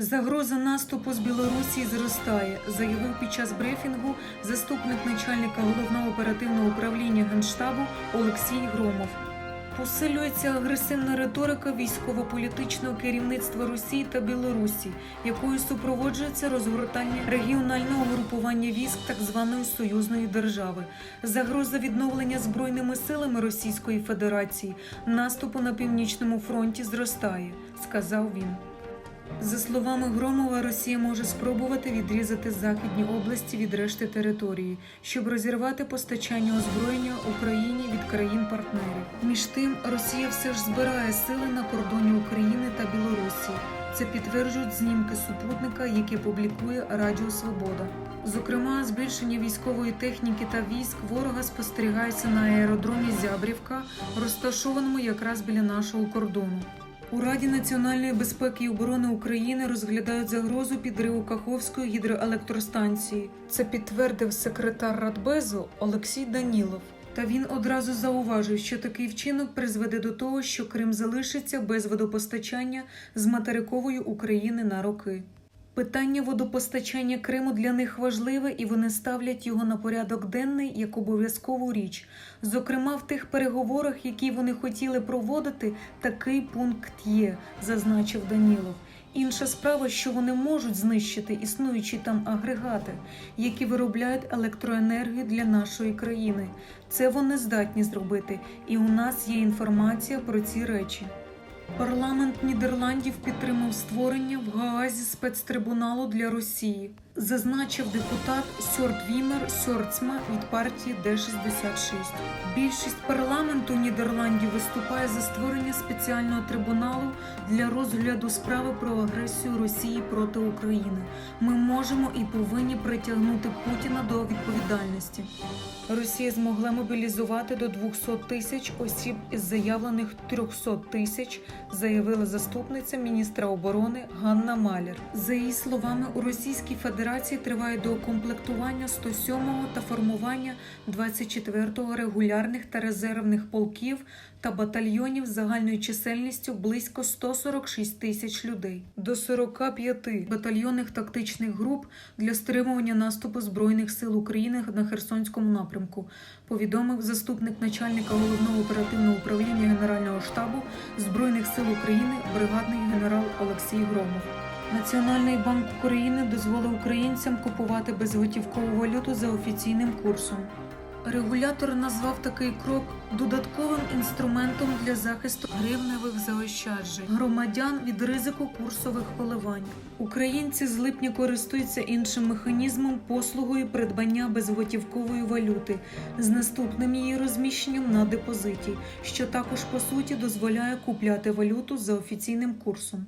Загроза наступу з Білорусі зростає, заявив під час брифінгу заступник начальника головного оперативного управління Генштабу Олексій Громов. Посилюється агресивна риторика військово-політичного керівництва Росії та Білорусі, якою супроводжується розгортання регіонального групування військ так званої союзної держави, загроза відновлення збройними силами Російської Федерації наступу на північному фронті зростає, сказав він. За словами Громова, Росія може спробувати відрізати західні області від решти території, щоб розірвати постачання озброєння Україні від країн-партнерів. Між тим, Росія все ж збирає сили на кордоні України та Білорусі. Це підтверджують знімки супутника, які публікує Радіо Свобода. Зокрема, збільшення військової техніки та військ ворога спостерігається на аеродромі Зябрівка, розташованому якраз біля нашого кордону. У Раді національної безпеки і оборони України розглядають загрозу підриву Каховської гідроелектростанції. Це підтвердив секретар Радбезу Олексій Данілов. Та він одразу зауважив, що такий вчинок призведе до того, що Крим залишиться без водопостачання з материкової України на роки. Питання водопостачання Криму для них важливе, і вони ставлять його на порядок денний як обов'язкову річ. Зокрема, в тих переговорах, які вони хотіли проводити, такий пункт є, зазначив Данілов. Інша справа, що вони можуть знищити існуючі там агрегати, які виробляють електроенергію для нашої країни. Це вони здатні зробити, і у нас є інформація про ці речі. Парламент Нідерландів підтримав створення в Гаазі спецтрибуналу для Росії, зазначив депутат Сьорт Вімер Сьорцма від партії Д-66. Більшість парламенту Нідерландів виступає за створення спеціального трибуналу для розгляду справи про агресію Росії проти України. Ми можемо і повинні притягнути Путіна до відповідальності. Росія змогла мобілізувати до 200 тисяч осіб із заявлених 300 тисяч, заявила заступниця міністра оборони Ганна Малєр. За її словами, у Російській Федерації триває доукомплектування 107-го та формування 24-го регулярних та резервних полків та батальйонів з загальною чисельністю близько 146 тисяч людей, до 45 батальйонних тактичних груп для стримування наступу збройних сил України на Херсонському напрямку. Повідомив заступник начальника головного оперативного управління Генерального штабу збройних сил України, бригадний генерал Олексій Громов. Національний банк України дозволив українцям купувати безготівкову валюту за офіційним курсом. Регулятор назвав такий крок додатковим інструментом для захисту гривневих заощаджень громадян від ризику курсових коливань. Українці з липня користуються іншим механізмом послугою придбання безготівкової валюти з наступним її розміщенням на депозиті, що також по суті дозволяє купляти валюту за офіційним курсом.